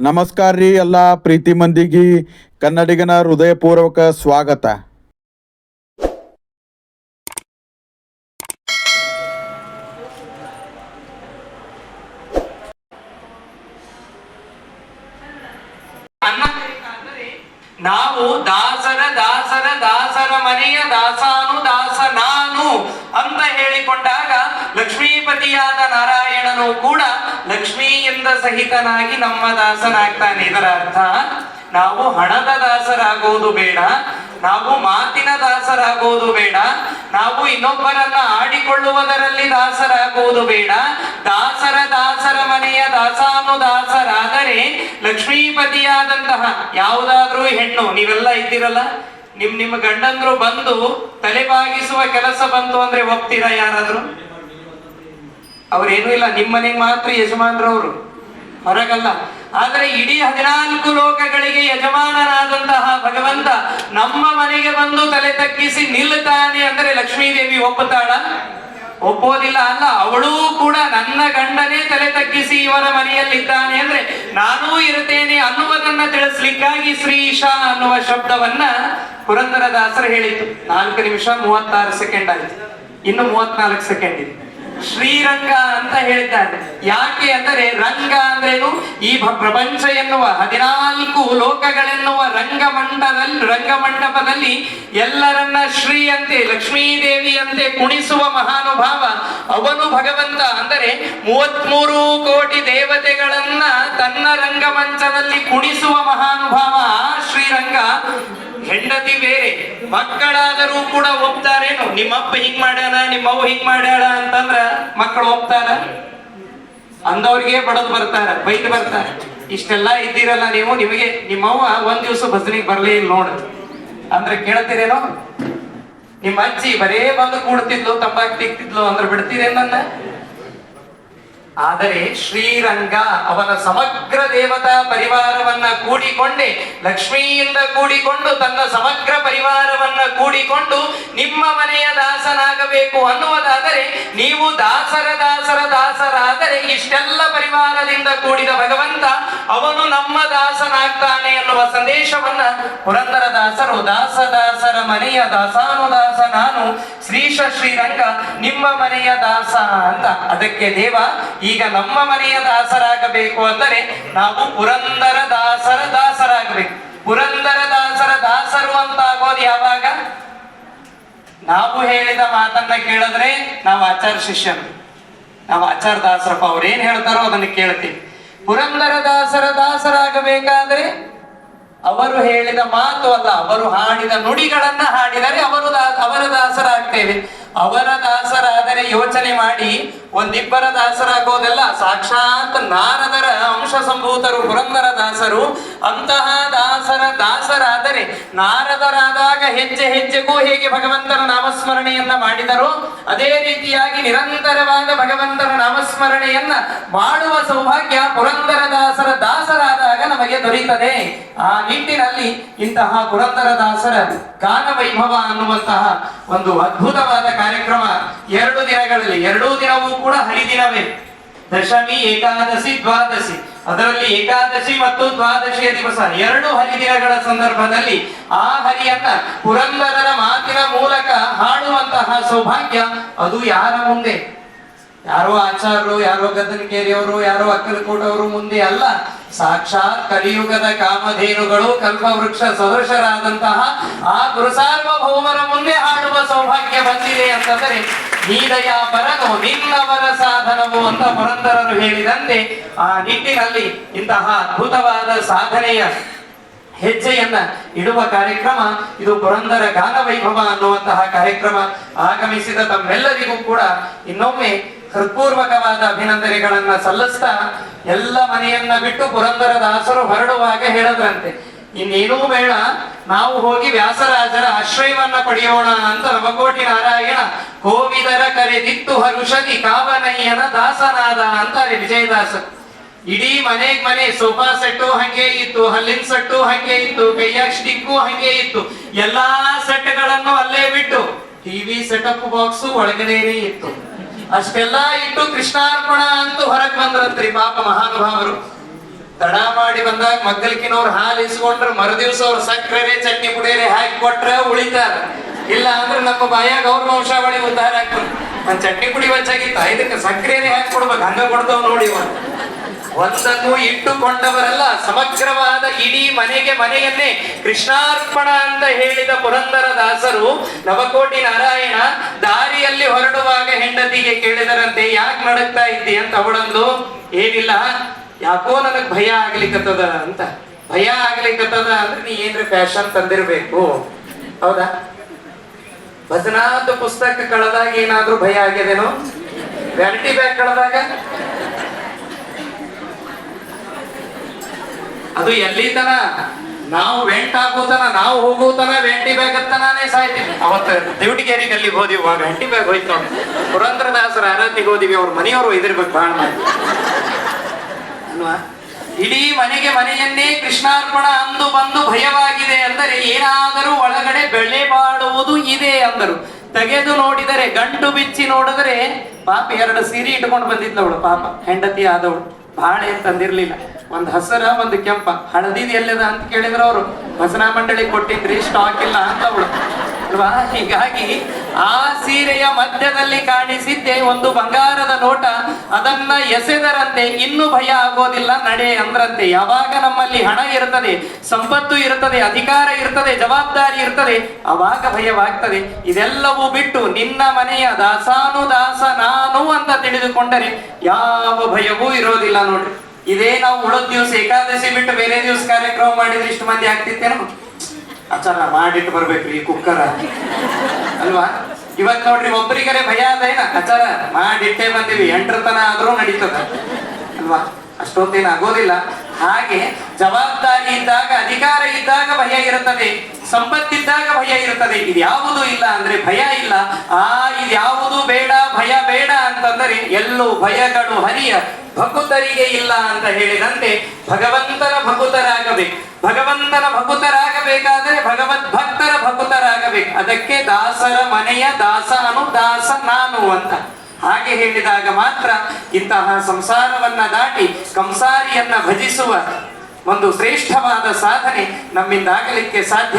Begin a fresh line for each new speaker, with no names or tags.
ನಮಸ್ಕಾರ ರೀ ಎಲ್ಲ ಪ್ರೀತಿ ಮಂದಿಗೆ ಕನ್ನಡಿಗನ ಹೃದಯಪೂರ್ವಕ ಸ್ವಾಗತ.
ನಾವು ದಾಸರ ದಾಸರ ದಾಸರ ಮನೆಯ ದಾಸಾನು ದಾಸ ನಾನು ಅಂತ ಹೇಳಿಕೊಂಡಾಗ ಲಕ್ಷ್ಮೀಪತಿಯಾದ ನಾರಾಯಣನು ಕೂಡ ಲಕ್ಷ್ಮಿಯಿಂದ ಸಹಿತನಾಗಿ ನಮ್ಮ ದಾಸನಾಗ್ತಾನೆ. ಇದರ ಅರ್ಥ, ನಾವು ಹಣದ ದಾಸರಾಗುವುದು ಬೇಡ, ನಾವು ಮಾತಿನ ದಾಸರಾಗುವುದು ಬೇಡ, ನಾವು ಇನ್ನೊಬ್ಬರನ್ನ ಆಡಿಕೊಳ್ಳುವುದರಲ್ಲಿ ದಾಸರಾಗುವುದು ಬೇಡ. ದಾಸರ ದಾಸರ ಮನೆಯ ದಾಸಾನು ದಾಸರಾದರೆ ಲಕ್ಷ್ಮೀಪತಿಯಾದಂತಹ ಯಾವುದಾದ್ರೂ ಹೆಣ್ಣು, ನೀವೆಲ್ಲ ಇದ್ದೀರಲ್ಲ? ನಿಮ್ ನಿಮ್ಮ ಗಂಡಂದ್ರು ಬಂದು ತಲೆಬಾಗಿಸುವ ಕೆಲಸ ಬಂತು ಅಂದ್ರೆ ಒಪ್ತೀರಾ ಯಾರಾದ್ರೂ? ಅವ್ರೇನು ಇಲ್ಲ ನಿಮ್ಮ ಮನೆಗೆ ಮಾತ್ರ ಯಜಮಾನರವರು. ಹೊರಗಲ್ಲ. ಆದರೆ ಇಡೀ ಹದಿನಾಲ್ಕು ಲೋಕಗಳಿಗೆ ಯಜಮಾನರಾದಂತಹ ಭಗವಂತ ನಮ್ಮ ಮನೆಗೆ ಬಂದು ತಲೆ ತಗ್ಗಿಸಿ ನಿಲ್ಲುತ್ತಾನೆ ಅಂದ್ರೆ ಲಕ್ಷ್ಮೀದೇವಿ ಒಪ್ಪುತ್ತಾಳ? ಒಪ್ಪೋದಿಲ್ಲ ಅಲ್ಲ, ಅವಳೂ ಕೂಡ ನನ್ನ ಗಂಡನೇ ತಲೆ ತಗ್ಗಿಸಿ ಇವರ ಮನೆಯಲ್ಲಿದ್ದಾನೆ ಅಂದ್ರೆ ನಾನೂ ಇರುತ್ತೇನೆ ಅನ್ನುವುದನ್ನ ತಿಳಿಸ್ಲಿಕ್ಕಾಗಿ ಶ್ರೀಶಾ ಅನ್ನುವ ಶಬ್ದವನ್ನ ಪುರಂದರದಾಸರು ಹೇಳಿತು ನಾಲ್ಕು ನಿಮಿಷ ಮೂವತ್ತಾರು ಸೆಕೆಂಡ್ ಆಯ್ತು. ಇನ್ನು ಮೂವತ್ನಾಲ್ಕು ಸೆಕೆಂಡ್ ಇದೆ. ಶ್ರೀರಂಗ ಅಂತ ಹೇಳಿದ್ದಾರೆ. ಯಾಕೆ ಅಂದರೆ ರಂಗ ಅಂದ್ರೇನು? ಈ ಪ್ರಪಂಚ ಎನ್ನುವ ಹದಿನಾಲ್ಕು ಲೋಕಗಳೆನ್ನುವ ರಂಗಮಂಡದಲ್ಲಿ ರಂಗಮಂಡಪದಲ್ಲಿ ಎಲ್ಲರನ್ನ ಶ್ರೀ ಅಂತೆ ಲಕ್ಷ್ಮೀದೇವಿಯಂತೆ ಕುಣಿಸುವ ಮಹಾನುಭಾವ ಅವನು ಭಗವಂತ. ಅಂದರೆ ಮೂವತ್ಮೂರು ಕೋಟಿ ದೇವತೆಗಳನ್ನ ತನ್ನ ರಂಗಮಂಚದಲ್ಲಿ ಕುಣಿಸುವ ಮಹಾನುಭಾವ ಆ ಶ್ರೀರಂಗ. ಹೆಂಡತಿ ಬೇರೆ, ಮಕ್ಕಳಾದರೂ ಕೂಡ ಒಪ್ತಾರೇನು ನಿಮ್ಮಪ್ಪ ಹಿಂಗ್ ಮಾಡ್ಯಾನ, ನಿಮ್ಮವ್ವ ಹಿಂಗ್ ಮಾಡ್ಯಾಳ ಅಂತಂದ್ರ ಮಕ್ಕಳು ಒಪ್ತಾರ? ಅಂದವ್ರಿಗೆ ಬಡದ್ ಬರ್ತಾರ, ಬೈದ್ ಬರ್ತಾರ. ಇಷ್ಟೆಲ್ಲ ಇದ್ದೀರಲ್ಲ ನೀವು, ನಿಮಗೆ ನಿಮ್ಮವ್ವ ಒಂದ್ ದಿವಸ ಭಜನೆಗೆ ಬರ್ಲೇ ಇಲ್ಲ ನೋಡ್. ಅಂದ್ರೆ ಕೇಳ್ತೀರೇನೋ? ನಿಮ್ಮ ಅಜ್ಜಿ ಬರೇ ಬಂದು ಕೂಡ್ತಿದ್ಲು, ತಂಬಾಕ್ ತಿಕ್ತಿದ್ಲು ಅಂದ್ರೆ ಬಿಡ್ತೀರೇನ್ ನನ್ನ? ಆದರೆ ಶ್ರೀರಂಗ ಅವನ ಸಮಗ್ರ ದೇವತಾ ಪರಿವಾರವನ್ನ ಕೂಡಿಕೊಂಡೆ. ಲಕ್ಷ್ಮಿಯಿಂದ ಕೂಡಿಕೊಂಡು ತನ್ನ ಸಮಗ್ರ ಪರಿವಾರವನ್ನ ಕೂಡಿಕೊಂಡು ನಿಮ್ಮ ಮನೆಯ ದಾಸನಾಗಬೇಕು ಅನ್ನುವುದಾದರೆ, ನೀವು ದಾಸರ ದಾಸರ ದಾಸರಾದರೆ ಇಷ್ಟೆಲ್ಲ ಪರಿವಾರದಿಂದ ಕೂಡಿದ ಭಗವಂತ ಅವನು ನಮ್ಮ ದಾಸನಾಗ್ತಾನೆ ಎನ್ನುವ ಸಂದೇಶವನ್ನ ಪುರಂದರ ದಾಸರು ದಾಸ ದಾಸರ ಮನೆಯ ದಾಸಾನುದಾಸ ನಾನು ಶ್ರೀಶ ಶ್ರೀರಂಗ ನಿಮ್ಮ ಮನೆಯ ದಾಸ ಅಂತ. ಅದಕ್ಕೆ ದೇವ, ಈಗ ನಮ್ಮ ಮನೆಯ ದಾಸರಾಗಬೇಕು ಅಂದರೆ ನಾವು ಪುರಂದರ ದಾಸರ ದಾಸರಾಗಬೇಕು. ಪುರಂದರ ದಾಸರ ದಾಸರು ಅಂತ ಆಗೋದು ಯಾವಾಗ? ನಾವು ಹೇಳಿದ ಮಾತನ್ನ ಕೇಳಿದ್ರೆ ನಾವು ಆಚಾರ ಶಿಷ್ಯರು. ನಾವು ಆಚಾರ ದಾಸರಪ್ಪ ಅವ್ರು ಏನ್ ಹೇಳ್ತಾರೋ ಅದನ್ನ ಕೇಳ್ತೀವಿ. ಪುರಂದರ ದಾಸರ ದಾಸರಾಗಬೇಕಾದ್ರೆ ಅವರು ಹೇಳಿದ ಮಾತು ಅಲ್ಲ, ಅವರು ಹಾಡಿದ ನುಡಿಗಳನ್ನ ಹಾಡಿದರೆ ಅವರು ಅವರ ದಾಸರಾಗ್ತೇವೆ. ಅವರ ದಾಸರಾದರೆ ಯೋಚನೆ ಮಾಡಿ, ಒಂದಿಬ್ಬರ ದಾಸರಾಗೋದೆಲ್ಲ ಸಾಕ್ಷಾತ್ ನಾರದರ ಅಂಶ ಸಂಭೂತರು ಪುರಂದರ ದಾಸರು, ಅಂತಹ ದಾಸರ ದಾಸರಾದರೆ ನಾರದರಾದಾಗ ಹೆಜ್ಜೆ ಹೆಜ್ಜೆಗೂ ಹೇಗೆ ಭಗವಂತನ ನಾಮಸ್ಮರಣೆಯನ್ನ ಮಾಡಿದರು, ಅದೇ ರೀತಿಯಾಗಿ ನಿರಂತರವಾದ ಭಗವಂತನ ನಾಮಸ್ಮರಣೆಯನ್ನ ಮಾಡುವ ಸೌಭಾಗ್ಯ ಪುರಂದರ ದಾಸರ ದಾಸರಾದಾಗ ನಮಗೆ ದೊರೀತದೆ. ಆ ನಿಟ್ಟಿನಲ್ಲಿ ಇಂತಹ ಪುರಂದರ ದಾಸರ ಗಾನ ವೈಭವ ಅನ್ನುವಂತಹ ಒಂದು ಅದ್ಭುತವಾದ ಕಾರ್ಯಕ್ರಮ ಎರಡು ದಿನಗಳಲ್ಲಿ, ಎರಡೂ ದಿನವೂ ಕೂಡ ಹರಿದಿನವೇ. ದಶಮಿ ಏಕಾದಶಿ ದ್ವಾದಶಿ. ಅದರಲ್ಲಿ ಏಕಾದಶಿ ಮತ್ತು ದ್ವಾದಶಿಯ ದಿವಸ ಎರಡು ಹರಿದಿನಗಳ ಸಂದರ್ಭದಲ್ಲಿ ಆ ಹರಿಯನ್ನ ಪುರಂದರರ ಮಾತಿನ ಮೂಲಕ ಹಾಡುವಂತಹ ಸೌಭಾಗ್ಯ ಅದು ಯಾರ ಮುಂದೆ? ಯಾರೋ ಆಚಾರರು ಯಾರೋ ಗದನಕೇರಿಯವರು, ಯಾರೋ ಅಕ್ಕಲಕೋಟವರು ಮುಂದೆ ಅಲ್ಲ. ಸಾಕ್ಷಾತ್ ಕಲಿಯುಗದ ಕಾಮಧೇನುಗಳು ಕಲ್ಪವೃಕ್ಷ ಸದೃಶರಾದಂತಹ ಆ ಗುರುಸಾರ್ವಭೌಮರ ಮುಂದೆ ಹಾಡುವ ಸೌಭಾಗ್ಯ ಬಂದಿದೆ ಅಂತಂದರೆ ನೀದಯ ಪರನು ನಿನ್ನವರ ಸಾಧನವು ಅಂತ ಪುರಂದರರು ಹೇಳಿದಂತೆ ಆ ನಿಟ್ಟಿನಲ್ಲಿ ಇಂತಹ ಅದ್ಭುತವಾದ ಸಾಧನೆಯ ಹೆಜ್ಜೆಯನ್ನ ಇಡುವ ಕಾರ್ಯಕ್ರಮ, ಇದು ಪುರಂದರ ಗಾನ ವೈಭವ ಅನ್ನುವಂತಹ ಕಾರ್ಯಕ್ರಮ ಆಗಮಿಸಿದ ತಮ್ಮೆಲ್ಲರಿಗೂ ಕೂಡ ಇನ್ನೊಮ್ಮೆ ಹೃತ್ಪೂರ್ವಕವಾದ ಅಭಿನಂದನೆಗಳನ್ನ ಸಲ್ಲಿಸ್ತಾ ಎಲ್ಲ ಮನೆಯನ್ನ ಬಿಟ್ಟು ಪುರಂದರ ದಾಸರು ಹೊರಡುವಾಗ ಹೇಳದ್ರಂತೆ. ಇನ್ನೇನೂ ಬೇಡ, ನಾವು ಹೋಗಿ ವ್ಯಾಸರಾಜರ ಆಶ್ರಯವನ್ನ ಪಡೆಯೋಣ ಅಂತ ನವಕೋಟಿ ನಾರಾಯಣ ಕೋವಿದರ ಕರೆದಿತ್ತು ಹರುಷದಿ ಕಾವನಯ್ಯನ ದಾಸನಾದ ಅಂತಾರೆ ವಿಜಯದಾಸ ಇಡೀ ಮನೆಗ್ ಮನೆ ಸೋಫಾ ಸೆಟ್ಟು ಹಂಗೆ ಇತ್ತು, ಹಲ್ಲಿನ ಸೆಟ್ಟು ಹಂಗೆ ಇತ್ತು, ಕೈಯಾಗ ಸ್ಟಿಕ್ಕು ಹಂಗೆ ಇತ್ತು, ಎಲ್ಲಾ ಸೆಟ್ಗಳನ್ನು ಅಲ್ಲೇ ಬಿಟ್ಟು ಟಿವಿ ಸೆಟಪ್ ಬಾಕ್ಸು ಒಳಗಡೆನೆ ಇತ್ತು. ಅಷ್ಟೆಲ್ಲಾ ಇಟ್ಟು ಕೃಷ್ಣಾರ್ಪಣ ಅಂತ ಹೊರಗ್ ಬಂದ್ರಂತ್ರಿ ಪಾಪ ಮಹಾನುಭಾವರು. ತಡ ಮಾಡಿ ಬಂದಾಗ ಮಗ್ಗಲ್ಕಿನವ್ರು ಹಾಲು ಇಸ್ಕೊಂಡ್ರೆ ಮರುದಿವ್ಸ ಅವ್ರು ಸಕ್ಕರೆ ಚಟ್ನಿ ಪುಡಿಯರೆ ಹಾಕಿ ಕೊಟ್ರೆ ಉಳಿತಾರ. ಇಲ್ಲ ಅಂದ್ರೆ ನಮ್ಮ ಬಾಯಾಗ ಅವ್ರ ವಂಶಾವಳಿ ಉದ್ಧಾರ ಆಗ್ತದೆ. ಚಟ್ನಿ ಪುಡಿ ಹೆಚ್ಚಾಗಿತ್ತ ಇದಕ್ಕೆ ಸಕ್ಕರೆ ಹಾಕಿ ಕೊಡ್ಬೇಕು, ಹಂಗ ಕೊಡ್ತಾವ್ ನೋಡಿ ಇವ. ಒಂದನ್ನು ಇಟ್ಟುಕೊಂಡವರಲ್ಲ, ಸಮಗ್ರವಾದ ಇಡೀ ಮನೆಗೆ ಮನೆಯನ್ನೇ ಕೃಷ್ಣಾರ್ಪಣ ಅಂತ ಹೇಳಿದ ಪುರಂದರ ದಾಸರು ನವಕೋಟಿ ನಾರಾಯಣ ದಾರಿಯಲ್ಲಿ ಹೊರಡುವಾಗ ಹೆಂಡತಿಗೆ ಕೇಳಿದರಂತೆ, ಯಾಕೆ ನಡಕ್ತಾ ಇದ್ದಿ ಅಂತ ಅವಳಂದು, ಏನಿಲ್ಲ, ಯಾಕೋ ನನಗ್ ಭಯ ಆಗ್ಲಿಕ್ಕತ್ತದ ಅಂತ. ಭಯ ಆಗ್ಲಿಕ್ಕತ್ತದ ಅಂದ್ರೆ ನೀ ಏನ್ರಿ ಫ್ಯಾಷನ್ ತಂದಿರ್ಬೇಕು. ಹೌದಾ? ಭಜನಾದ ಪುಸ್ತಕ ಕಳೆದಾಗ ಏನಾದ್ರೂ ಭಯ ಆಗ್ಯದೇನೋ? Vanity bag ಕಳೆದಾಗ? ಅದು ಎಲ್ಲಿ ನಾವು ವೆಂಟ್ ಹಾಕೋತನ ನಾವು ಹೋಗೋತನ ವೆಂಟಿ ಬ್ಯಾಗ್ ಹತ್ತನಾನೇ ಸಾಯ್ತೀವಿ ಅವತ್ತು ದೇವಟಿಗೇರಿಗೆ ಅಲ್ಲಿ ಹೋದಿವಿ ಆ ವೆಂಟಿ ಬ್ಯಾಗ್ ಹೋಯ್ತು ನೋಡಿ. ಪುರಂದ್ರದಾಸರ ಆರಾಧನೆಗೆ ಹೋದಿವಿ, ಅವ್ರ ಮನೆಯವರು ಇದಿರ್ಬೇಕು ಬಹಳ ಮಾಡಿ. ಇಡೀ ಮನೆಗೆ ಮನೆಯನ್ನೇ ಕೃಷ್ಣಾರ್ಪಣ ಅಂದು ಬಂದು ಭಯವಾಗಿದೆ ಅಂದರೆ ಏನಾದರೂ ಒಳಗಡೆ ಬೆಳೆ ಬಾಳುವುದು ಇದೆ ಅಂದರು. ತೆಗೆದು ನೋಡಿದರೆ ಗಂಟು ಬಿಚ್ಚಿ ನೋಡಿದರೆ, ಪಾಪ ಎರಡು ಸೀರೆ ಇಟ್ಕೊಂಡು ಬಂದಿದ್ಲವಳು ಪಾಪ. ಹೆಂಡತಿ ಆದವಳು. ಬಾಳೆ ತಂದಿರ್ಲಿಲ್ಲ ಒಂದ್ ಹಸರ, ಒಂದು ಕೆಂಪ. ಹಳದಿದ್ ಎಲ್ಲದ ಅಂತ ಕೇಳಿದ್ರ ಅವರು. ಭಜನಾ ಮಂಡಳಿ ಕೊಟ್ಟಿದ್ರಿ ಸ್ಟಾಕ್ ಇಲ್ಲ ಅಂತ ಅವಳು. ಅಲ್ವಾ? ಹೀಗಾಗಿ ಆ ಸೀರೆಯ ಮಧ್ಯದಲ್ಲಿ ಕಾಣಿಸಿದ್ದೆ ಒಂದು ಬಂಗಾರದ ನೋಟ. ಅದನ್ನ ಎಸೆದರಂತೆ, ಇನ್ನೂ ಭಯ ಆಗೋದಿಲ್ಲ ನಡೆ ಅಂದ್ರಂತೆ. ಯಾವಾಗ ನಮ್ಮಲ್ಲಿ ಹಣ ಇರ್ತದೆ, ಸಂಪತ್ತು ಇರ್ತದೆ, ಅಧಿಕಾರ ಇರ್ತದೆ, ಜವಾಬ್ದಾರಿ ಇರ್ತದೆ, ಅವಾಗ ಭಯವಾಗ್ತದೆ. ಇದೆಲ್ಲವೂ ಬಿಟ್ಟು ನಿನ್ನ ಮನೆಯ ದಾಸಾನು ದಾಸ ನಾನು ಅಂತ ತಿಳಿದುಕೊಂಡರೆ ಯಾವ ಭಯವೂ ಇರೋದಿಲ್ಲ ನೋಡ್ರಿ. ಇದೇ ನಾವು ಉಳಿದ ದಿವಸ, ಏಕಾದಶಿ ಬಿಟ್ಟು ಬೇರೆ ದಿವಸ ಕಾರ್ಯಕ್ರಮ ಮಾಡಿದ್ರೆ ಇಷ್ಟು ಮಂದಿ ಆಗ್ತಿತ್ತೇನೋ? ಆಚಾರ ಮಾಡಿಟ್ಟು ಬರ್ಬೇಕ್ರಿ ಕುಕ್ಕರ. ಅಲ್ವಾ? ಇವತ್ ನೋಡ್ರಿ ಒಬ್ಬರಿಗರೆ ಭಯ ಅದೇನ ಆಚಾರ ಮಾಡಿಟ್ಟೆ ಬಂದಿವಿ. ಎಂಟ್ರ ತನ ಆದ್ರೂ ನಡೀತದ. ಅಲ್ವಾ? ಅಷ್ಟೊತ್ತೇನು ಆಗೋದಿಲ್ಲ. ಹಾಗೆ ಜವಾಬ್ದಾರಿ ಇದ್ದಾಗ, ಅಧಿಕಾರ ಇದ್ದಾಗ ಭಯ ಇರುತ್ತದೆ. ಸಂಪತ್ತಿದ್ದಾಗ ಭಯ ಇರುತ್ತದೆ. ಇದ್ಯಾವುದು ಇಲ್ಲ ಅಂದ್ರೆ ಭಯ ಇಲ್ಲ. ಆ, ಇದ್ಯಾವುದು ಬೇಡ, ಭಯ ಬೇಡ ಅಂತಂದರೆ ಎಲ್ಲೂ ಭಯಗಳು ಹರಿಯ ಭಕುತರಿಗೆ ಇಲ್ಲ ಅಂತ ಹೇಳಿದಂತೆ ಭಗವಂತನ ಭಕುತರಾಗಬೇಕು. ಭಗವಂತನ ಭಕುತರಾಗಬೇಕಾದರೆ ಭಗವದ್ ಭಕ್ತರ ಭಕುತರಾಗಬೇಕು. ಅದಕ್ಕೆ ದಾಸರ ಮನೆಯ ದಾಸನು ದಾಸ ನಾನು ಅಂತ. ಹಾಗೆ ಹೇಳಿದಾಗ ಮಾತ್ರ ಇಂತಹ ಸಂಸಾರವನ್ನ ದಾಟಿ ಕಂಸಾರಿಯನ್ನ ಭಜಿಸುವ ಒಂದು ಶ್ರೇಷ್ಠವಾದ ಸಾಧನೆ ನಮ್ಮಿಂದಾಗಲಿಕ್ಕೆ ಸಾಧ್ಯ.